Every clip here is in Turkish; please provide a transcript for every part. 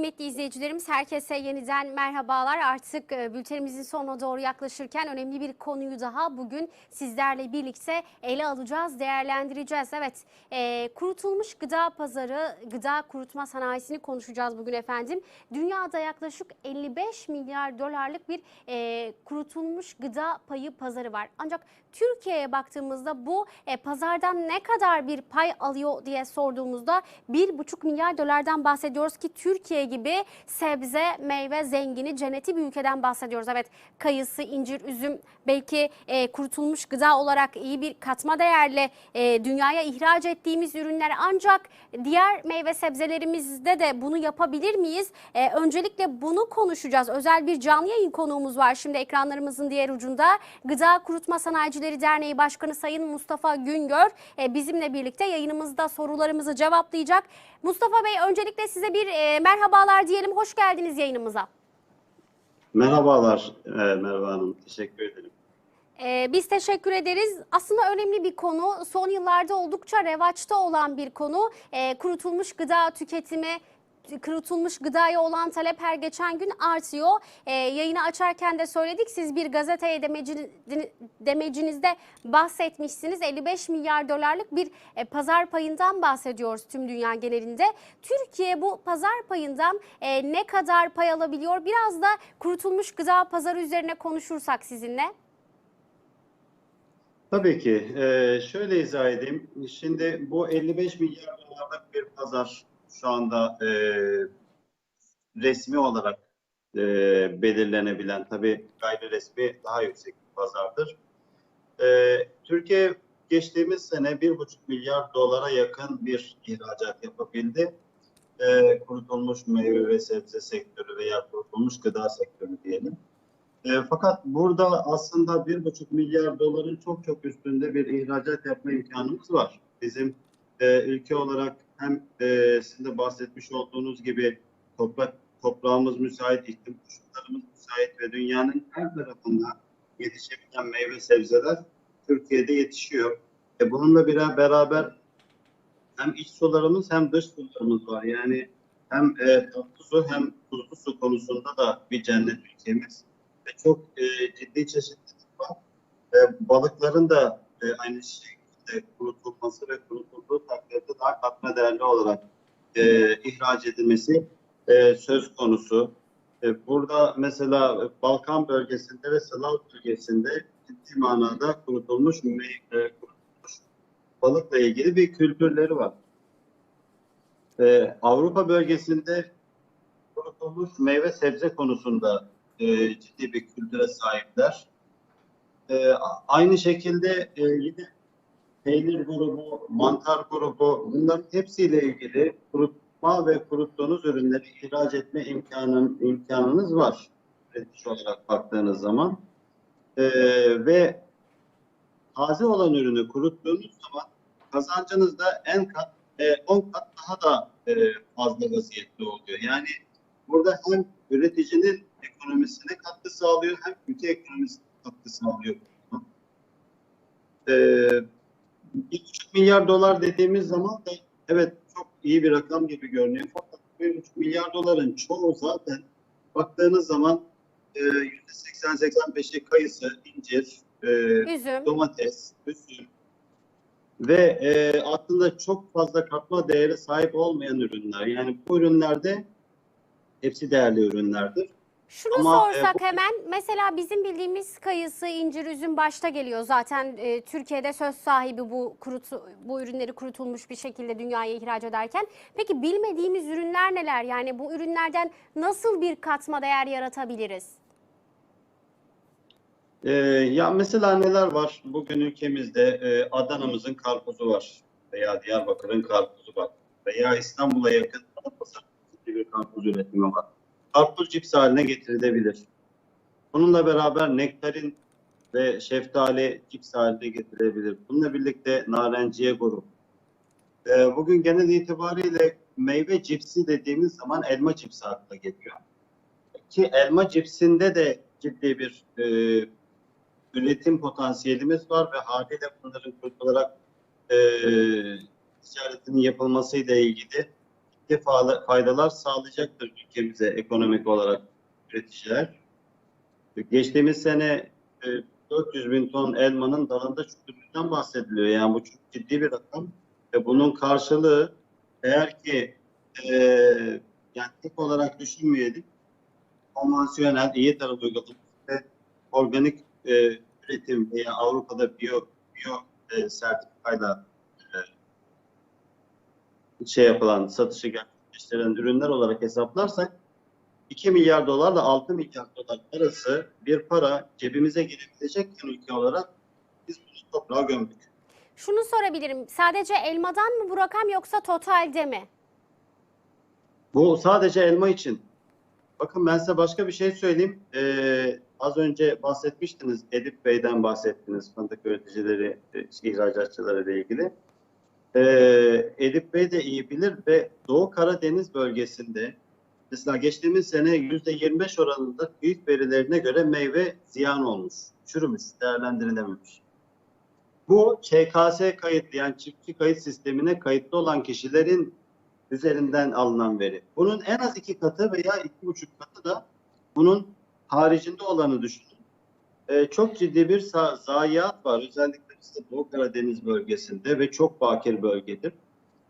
kıymetli izleyicilerimiz herkese yeniden merhabalar. Artık e, bültenimizin sonuna doğru yaklaşırken önemli bir konuyu daha bugün sizlerle birlikte ele alacağız, değerlendireceğiz. Evet, e, kurutulmuş gıda pazarı, gıda kurutma sanayisini konuşacağız bugün efendim. Dünyada yaklaşık 55 milyar dolarlık bir e, kurutulmuş gıda payı pazarı var. Ancak Türkiye'ye baktığımızda bu e, pazardan ne kadar bir pay alıyor diye sorduğumuzda 1,5 milyar dolardan bahsediyoruz ki Türkiye gibi sebze, meyve zengini, cenneti bir ülkeden bahsediyoruz. Evet kayısı, incir, üzüm belki e, kurutulmuş gıda olarak iyi bir katma değerle e, dünyaya ihraç ettiğimiz ürünler ancak diğer meyve sebzelerimizde de bunu yapabilir miyiz? E, öncelikle bunu konuşacağız. Özel bir canlı yayın konuğumuz var şimdi ekranlarımızın diğer ucunda. Gıda Kurutma Sanayicileri Derneği Başkanı Sayın Mustafa Güngör e, bizimle birlikte yayınımızda sorularımızı cevaplayacak. Mustafa Bey öncelikle size bir e, merhabalar diyelim. Hoş geldiniz yayınımıza. Merhabalar, e, Merve Hanım. Teşekkür ederim. Ee, biz teşekkür ederiz. Aslında önemli bir konu. Son yıllarda oldukça revaçta olan bir konu. Ee, kurutulmuş gıda tüketimi, kurutulmuş gıdaya olan talep her geçen gün artıyor. Ee, yayını açarken de söyledik. Siz bir demeci, demecinizde bahsetmişsiniz. 55 milyar dolarlık bir e, pazar payından bahsediyoruz tüm dünya genelinde. Türkiye bu pazar payından e, ne kadar pay alabiliyor? Biraz da kurutulmuş gıda pazarı üzerine konuşursak sizinle. Tabii ki. E, şöyle izah edeyim. Şimdi bu 55 milyar dolarlık bir pazar şu anda e, resmi olarak e, belirlenebilen, tabii gayri resmi daha yüksek bir pazardır. E, Türkiye geçtiğimiz sene 1,5 milyar dolara yakın bir ihracat yapabildi. E, kurutulmuş meyve ve sebze sektörü veya kurutulmuş gıda sektörü diyelim. E, fakat burada aslında 1,5 milyar doların çok çok üstünde bir ihracat yapma imkanımız var. Bizim e, ülke olarak hem e, sizin de bahsetmiş olduğunuz gibi toprak toprağımız müsait, iklim koşullarımız müsait ve dünyanın her tarafında yetişebilen meyve sebzeler Türkiye'de yetişiyor. E, bununla bir beraber hem iç sularımız hem dış sularımız var. Yani hem e, tatlı su hem tuzlu su konusunda da bir cennet ülkemiz ve çok e, ciddi çeşitlilik var. E, balıkların da e, aynı kurutulması ve kurutulduğu takdirde daha katma değerli olarak e, ihraç edilmesi e, söz konusu. E, burada mesela Balkan bölgesinde ve Slav bölgesinde ciddi manada kurutulmuş, e, kurutulmuş balıkla ilgili bir kültürleri var. E, Avrupa bölgesinde kurutulmuş meyve sebze konusunda e, ciddi bir kültüre sahipler. E, aynı şekilde e, yine peynir grubu, mantar grubu bunların hepsiyle ilgili kurutma ve kuruttuğunuz ürünleri ihraç etme imkanın, imkanınız var. Üretici olarak baktığınız zaman. E, ve taze olan ürünü kuruttuğunuz zaman kazancınız da en kat, e, 10 kat daha da e, fazla vaziyette oluyor. Yani burada hem üreticinin ekonomisine katkı sağlıyor hem ülke ekonomisine katkı sağlıyor. Ee, 1,5 milyar dolar dediğimiz zaman da evet çok iyi bir rakam gibi görünüyor. Fakat 1,5 milyar doların çoğu zaten baktığınız zaman e, %80-85'i kayısı, incir, e, Üzüm. domates, üzüm ve e, aslında çok fazla katma değeri sahip olmayan ürünler. Yani bu ürünlerde hepsi değerli ürünlerdir. Şunu Ama, e, sorsak bu- hemen mesela bizim bildiğimiz kayısı, incir, üzüm başta geliyor. Zaten e, Türkiye'de söz sahibi bu kurutu, bu ürünleri kurutulmuş bir şekilde dünyaya ihraç ederken. Peki bilmediğimiz ürünler neler? Yani bu ürünlerden nasıl bir katma değer yaratabiliriz? Ee, ya mesela neler var? Bugün ülkemizde e, Adana'mızın karpuzu var veya Diyarbakır'ın karpuzu var veya İstanbul'a yakın bir karpuz üretimi var. Karpuz cips haline getirilebilir. Bununla beraber nektarin ve şeftali cips haline getirilebilir. Bununla birlikte narenciye grubu. Ee, bugün genel itibariyle meyve cipsi dediğimiz zaman elma cipsi akla geliyor. Ki elma cipsinde de ciddi bir e, üretim potansiyelimiz var ve haliyle bunların kurtularak e, ticaretinin yapılmasıyla ilgili ciddi fa- faydalar sağlayacaktır ülkemize ekonomik olarak üreticiler. Geçtiğimiz sene e, 400 bin ton elmanın dalında çürüdüğünden bahsediliyor. Yani bu çok ciddi bir rakam ve bunun karşılığı eğer ki e, yani tek olarak düşünmeyelim konvansiyonel iyi tarım uygulaması ve organik e, üretim veya Avrupa'da biyo biyo e, sertifikayla e, şey yapılan satışı gerçekleştiren ürünler olarak hesaplarsak 2 milyar dolarla 6 milyar dolar arası bir para cebimize girebilecek bir ülke olarak biz bunu toprağa gömdük. Şunu sorabilirim. Sadece elmadan mı bu rakam yoksa totalde mi? Bu sadece elma için. Bakın ben size başka bir şey söyleyeyim. Ee, az önce bahsetmiştiniz. Edip Bey'den bahsettiniz. Fındık üreticileri, e, ihracatçıları ile ilgili. Ee, Edip Bey de iyi bilir ve Doğu Karadeniz bölgesinde mesela geçtiğimiz sene %25 oranında büyük verilerine göre meyve ziyan olmuş, çürümüş, değerlendirilememiş. Bu ÇKS kayıtlı yani çiftçi kayıt sistemine kayıtlı olan kişilerin üzerinden alınan veri. Bunun en az iki katı veya iki buçuk katı da bunun haricinde olanı düşünün. Ee, çok ciddi bir za- zayiat var. Özellikle işte Doğu Karadeniz bölgesinde ve çok bakir bölgedir.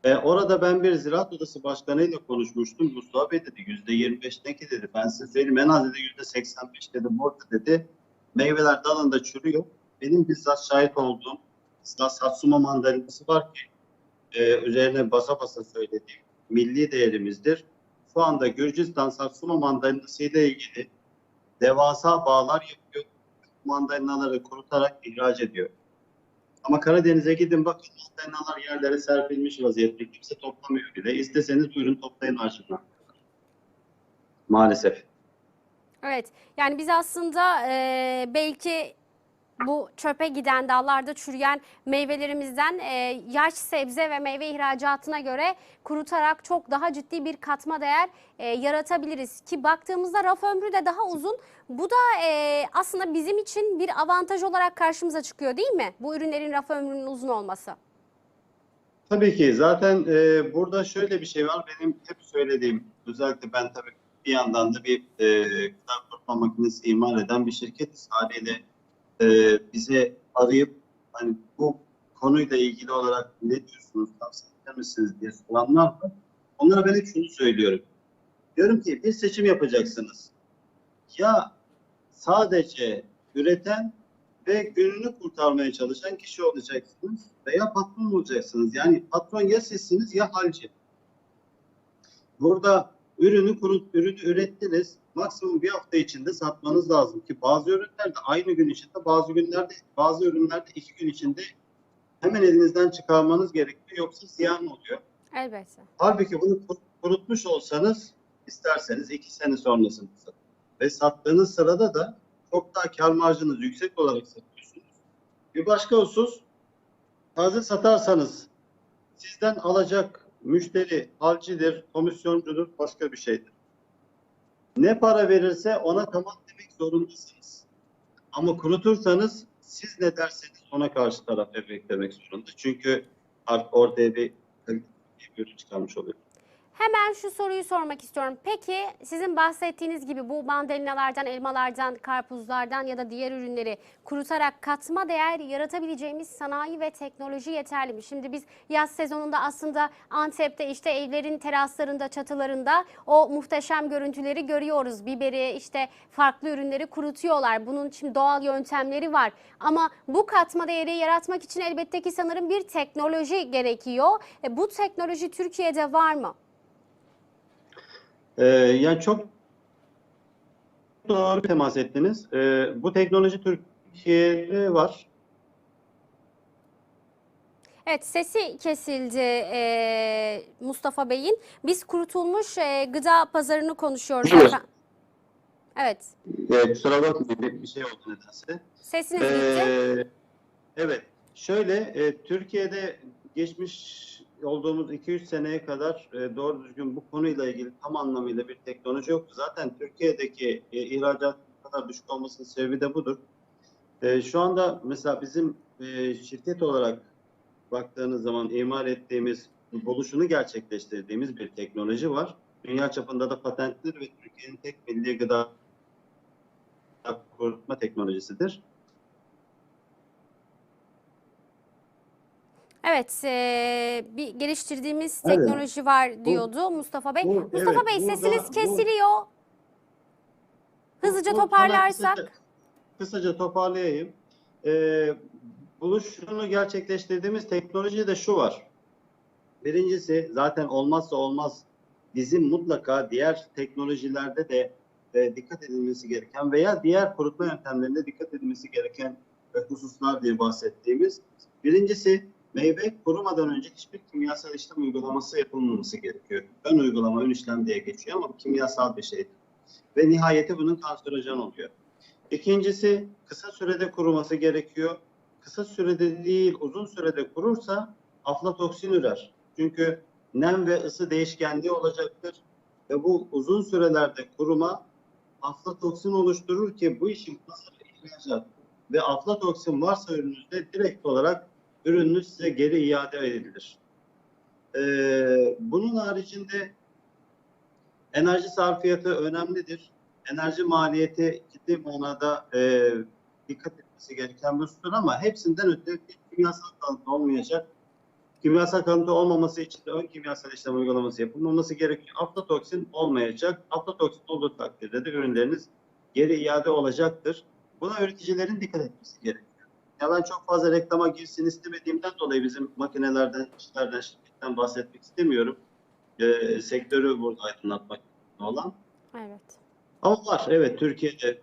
Ee, orada ben bir Ziraat Odası Başkanı ile konuşmuştum. Mustafa Bey dedi yüzde 25 ne ki dedi. Ben size söyleyeyim en az dedi yüzde 85 dedi. Orada dedi meyveler dalında çürüyor. Benim bizzat şahit olduğum Satsuma mandalinası var ki e, üzerine basa basa söylediğim milli değerimizdir. Şu anda Gürcistan Satsuma mandalinası ile ilgili devasa bağlar yapıyor. Mandalinaları kurutarak ihraç ediyor. Ama Karadeniz'e gidin bakın mandalinalar yerlere serpilmiş vaziyette. Kimse toplamıyor bile. İsteseniz buyurun toplayın ağaçından. Maalesef. Evet. Yani biz aslında e, belki bu çöpe giden dallarda çürüyen meyvelerimizden e, yaş sebze ve meyve ihracatına göre kurutarak çok daha ciddi bir katma değer e, yaratabiliriz. Ki baktığımızda raf ömrü de daha uzun. Bu da e, aslında bizim için bir avantaj olarak karşımıza çıkıyor değil mi? Bu ürünlerin raf ömrünün uzun olması. Tabii ki. Zaten e, burada şöyle bir şey var. Benim hep söylediğim, özellikle ben tabii bir yandan da bir e, gıda kurutma makinesi imal eden bir şirketiz. Haliyle e, bize arayıp hani bu konuyla ilgili olarak ne diyorsunuz, tavsiye eder misiniz diye soranlar var. Onlara ben hep şunu söylüyorum. Diyorum ki bir seçim yapacaksınız. Ya sadece üreten ve gününü kurtarmaya çalışan kişi olacaksınız veya patron olacaksınız. Yani patron ya sizsiniz ya halci. Burada ürünü kurut, ürünü ürettiniz. Maksimum bir hafta içinde satmanız lazım ki bazı ürünlerde aynı gün içinde, bazı günlerde, bazı ürünlerde iki gün içinde hemen elinizden çıkarmanız gerekiyor yoksa ziyan oluyor. Elbette. Halbuki bunu kur- kurutmuş olsanız isterseniz iki sene sonrasını satın. Ve sattığınız sırada da çok daha kar marjınız yüksek olarak satıyorsunuz. Bir başka husus taze satarsanız sizden alacak müşteri halcidir, komisyoncudur, başka bir şeydir. Ne para verirse ona tamam demek zorundasınız. Ama kurutursanız siz ne derseniz ona karşı taraf evet demek zorunda. Çünkü artık ortaya bir bir ürün çıkarmış oluyor. Hemen şu soruyu sormak istiyorum. Peki sizin bahsettiğiniz gibi bu mandalinalardan, elmalardan, karpuzlardan ya da diğer ürünleri kurutarak katma değer yaratabileceğimiz sanayi ve teknoloji yeterli mi? Şimdi biz yaz sezonunda aslında Antep'te işte evlerin teraslarında, çatılarında o muhteşem görüntüleri görüyoruz. Biberi, işte farklı ürünleri kurutuyorlar. Bunun için doğal yöntemleri var. Ama bu katma değeri yaratmak için elbette ki sanırım bir teknoloji gerekiyor. E, bu teknoloji Türkiye'de var mı? Ee, yani çok doğru temas ettiniz. Ee, bu teknoloji Türkiye'de var. Evet sesi kesildi e, Mustafa Bey'in. Biz kurutulmuş e, gıda pazarını konuşuyoruz. Evet. Evet Ee, kusura bakmayın bir- şey oldu nedense. sesiniz gitti. Ee, evet, şöyle e, Türkiye'de geçmiş olduğumuz 2-3 seneye kadar e, doğru düzgün bu konuyla ilgili tam anlamıyla bir teknoloji yoktu. Zaten Türkiye'deki e, ihracat kadar düşük olmasının sebebi de budur. E, şu anda mesela bizim e, şirket olarak baktığınız zaman imal ettiğimiz buluşunu gerçekleştirdiğimiz bir teknoloji var. Dünya çapında da patentli ve Türkiye'nin tek milli gıda kurutma teknolojisidir. Evet, e, bir geliştirdiğimiz Evet. teknoloji var diyordu Mustafa Bey. bu- Mustafa evet, Bey burada- sesiniz bu- kesiliyor. Hızlıca Bu- toparlarsak. Kısaca, kısaca toparlayayım. Ee, buluşunu gerçekleştirdiğimiz teknolojide de şu var. Birincisi zaten olmazsa olmaz bizim mutlaka diğer teknolojilerde de e, dikkat edilmesi gereken veya diğer kurutma yöntemlerinde dikkat edilmesi gereken hususlar diye bahsettiğimiz. Birincisi meyve kurumadan önce hiçbir kimyasal işlem uygulaması yapılmaması gerekiyor. Ön uygulama, ön işlem diye geçiyor ama kimyasal bir şey. Ve nihayeti bunun kanserojen oluyor. İkincisi kısa sürede kuruması gerekiyor. Kısa sürede değil uzun sürede kurursa aflatoksin ürer. Çünkü nem ve ısı değişkenliği olacaktır. Ve bu uzun sürelerde kuruma aflatoksin oluşturur ki bu işin pazarı ihracat. Ve aflatoksin varsa ürününüzde direkt olarak ürününüz size geri iade edilir. Ee, bunun haricinde enerji sarfiyatı önemlidir. Enerji maliyeti ciddi manada e, dikkat etmesi gereken bir husustur ama hepsinden öte kimyasal kalıntı olmayacak. Kimyasal kalıntı olmaması için de ön kimyasal işlem uygulaması yapılmaması gerekiyor. Aflatoksin olmayacak. Aflatoksin olduğu takdirde de ürünleriniz geri iade olacaktır. Buna üreticilerin dikkat etmesi gerekiyor. Ya ben çok fazla reklama girsin istemediğimden dolayı bizim makinelerden, işlerden, şirketten bahsetmek istemiyorum. E, sektörü burada aydınlatmak olan. Evet. Ama var evet Türkiye'de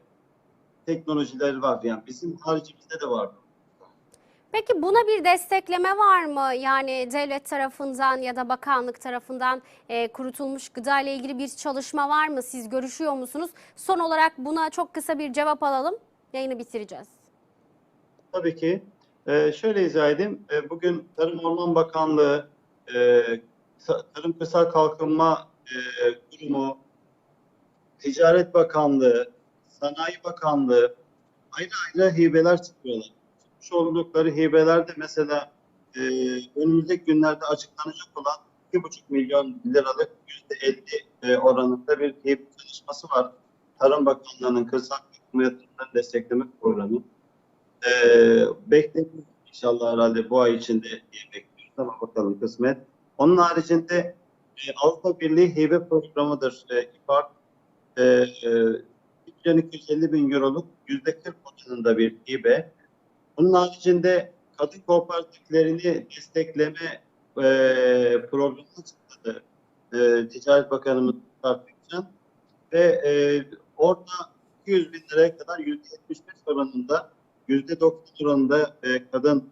teknolojiler var yani bizim haricimizde de var. Peki buna bir destekleme var mı? Yani devlet tarafından ya da bakanlık tarafından e, kurutulmuş gıda ile ilgili bir çalışma var mı? Siz görüşüyor musunuz? Son olarak buna çok kısa bir cevap alalım. Yayını bitireceğiz. Tabii ki. Ee, şöyle izah edeyim. Ee, bugün Tarım Orman Bakanlığı, e, Ta- Tarım Kırsal Kalkınma e, Kurumu, Ticaret Bakanlığı, Sanayi Bakanlığı ayrı ayrı hibeler çıkıyorlar. Çıkmış oldukları hibelerde mesela e, önümüzdeki günlerde açıklanacak olan 2,5 milyon liralık %50 e, oranında bir hibe çalışması var. Tarım Bakanlığı'nın kırsal kalkınma yatırımlarını destekleme programı. Ee, bekliyoruz inşallah herhalde bu ay içinde diye bekliyoruz ama bakalım kısmet. Onun haricinde e, Avrupa Birliği hibe programıdır e, İPAR. E, e, 250 bin euroluk yüzde 40 oranında bir hibe. Bunun haricinde kadın kooperatiflerini destekleme e, programı çıktı. E, Ticaret Bakanımız tartışacağım. Ve e, orada 200 bin liraya kadar %75 oranında %90 oranında e, kadın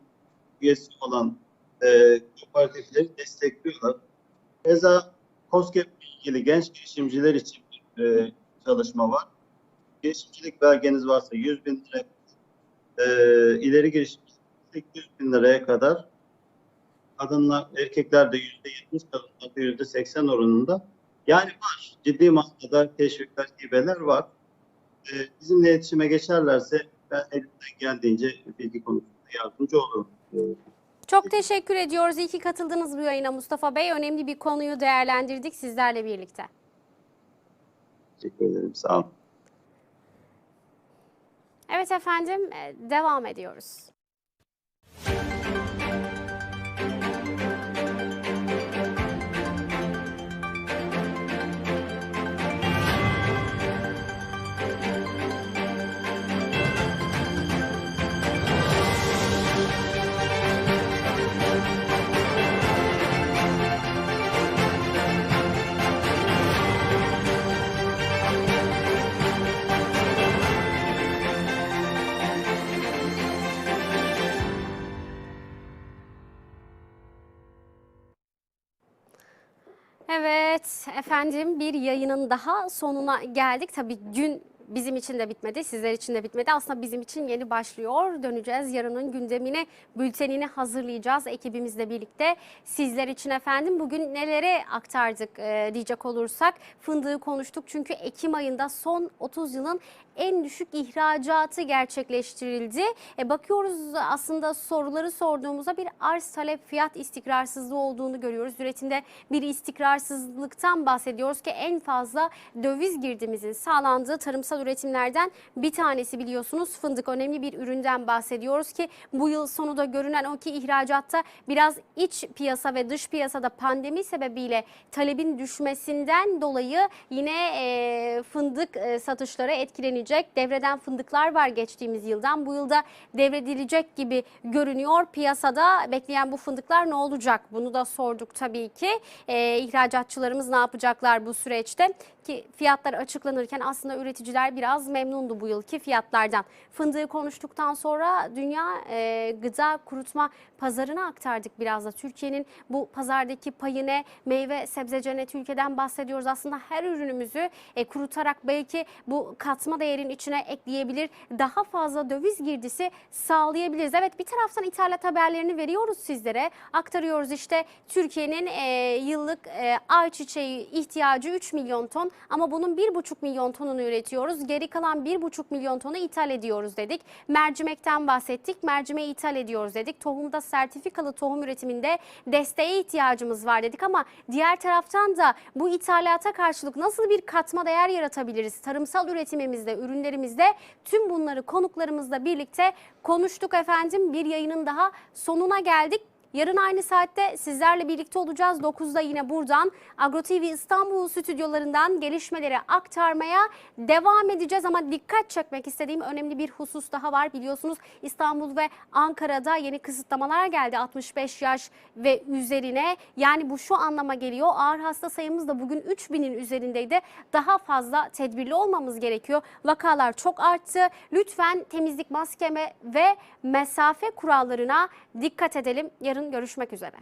üyesi olan e, kooperatifleri destekliyorlar. Keza COSGAP ilgili genç girişimciler için e, çalışma var. Girişimcilik belgeniz varsa 100 bin lira, e, ileri girişimcilik 800 bin liraya kadar kadınlar, erkekler de %70, kadınlar da %80 oranında. Yani var. Ciddi manada teşvikler, hibeler var. E, bizimle iletişime geçerlerse ben elimden geldiğince bilgi konusunda yardımcı olurum. Çok teşekkür ediyoruz. İyi ki katıldınız bu yayına Mustafa Bey. Önemli bir konuyu değerlendirdik sizlerle birlikte. Teşekkür ederim. Sağ olun. Evet efendim e, devam ediyoruz. Efendim bir yayının daha sonuna geldik. Tabii gün bizim için de bitmedi, sizler için de bitmedi. Aslında bizim için yeni başlıyor. Döneceğiz. Yarının gündemini, bültenini hazırlayacağız ekibimizle birlikte. Sizler için efendim bugün nelere aktardık e, diyecek olursak. Fındığı konuştuk çünkü Ekim ayında son 30 yılın en düşük ihracatı gerçekleştirildi. E, bakıyoruz aslında soruları sorduğumuzda bir arz talep fiyat istikrarsızlığı olduğunu görüyoruz. Üretimde bir istikrarsızlıktan bahsediyoruz ki en fazla döviz girdimizin sağlandığı tarımsal üretimlerden bir tanesi biliyorsunuz. Fındık önemli bir üründen bahsediyoruz ki bu yıl sonu da görünen o ki ihracatta biraz iç piyasa ve dış piyasada pandemi sebebiyle talebin düşmesinden dolayı yine e, fındık e, satışları etkilenecek. Devreden fındıklar var geçtiğimiz yıldan. Bu yılda devredilecek gibi görünüyor. Piyasada bekleyen bu fındıklar ne olacak? Bunu da sorduk tabii ki. E, ihracatçılarımız ne yapacaklar bu süreçte? Ki fiyatlar açıklanırken aslında üreticiler biraz memnundu bu yılki fiyatlardan. Fındığı konuştuktan sonra dünya e, gıda kurutma pazarına aktardık biraz da. Türkiye'nin bu pazardaki payı? Meyve, sebze cennet ülkeden bahsediyoruz. Aslında her ürünümüzü e, kurutarak belki bu katma değerin içine ekleyebilir. Daha fazla döviz girdisi sağlayabiliriz. Evet bir taraftan ithalat haberlerini veriyoruz sizlere. Aktarıyoruz işte Türkiye'nin e, yıllık e, ayçiçeği ihtiyacı 3 milyon ton ama bunun 1,5 milyon tonunu üretiyoruz. Geri kalan 1,5 milyon tonu ithal ediyoruz dedik. Mercimekten bahsettik. Mercimeği ithal ediyoruz dedik. Tohumda sertifikalı tohum üretiminde desteğe ihtiyacımız var dedik ama diğer taraftan da bu ithalata karşılık nasıl bir katma değer yaratabiliriz? Tarımsal üretimimizde, ürünlerimizde tüm bunları konuklarımızla birlikte konuştuk efendim. Bir yayının daha sonuna geldik. Yarın aynı saatte sizlerle birlikte olacağız. 9'da yine buradan Agro TV İstanbul stüdyolarından gelişmeleri aktarmaya devam edeceğiz. Ama dikkat çekmek istediğim önemli bir husus daha var. Biliyorsunuz İstanbul ve Ankara'da yeni kısıtlamalar geldi 65 yaş ve üzerine. Yani bu şu anlama geliyor. Ağır hasta sayımız da bugün 3000'in üzerindeydi. Daha fazla tedbirli olmamız gerekiyor. Vakalar çok arttı. Lütfen temizlik maskeme ve mesafe kurallarına dikkat edelim. Görüşmek üzere.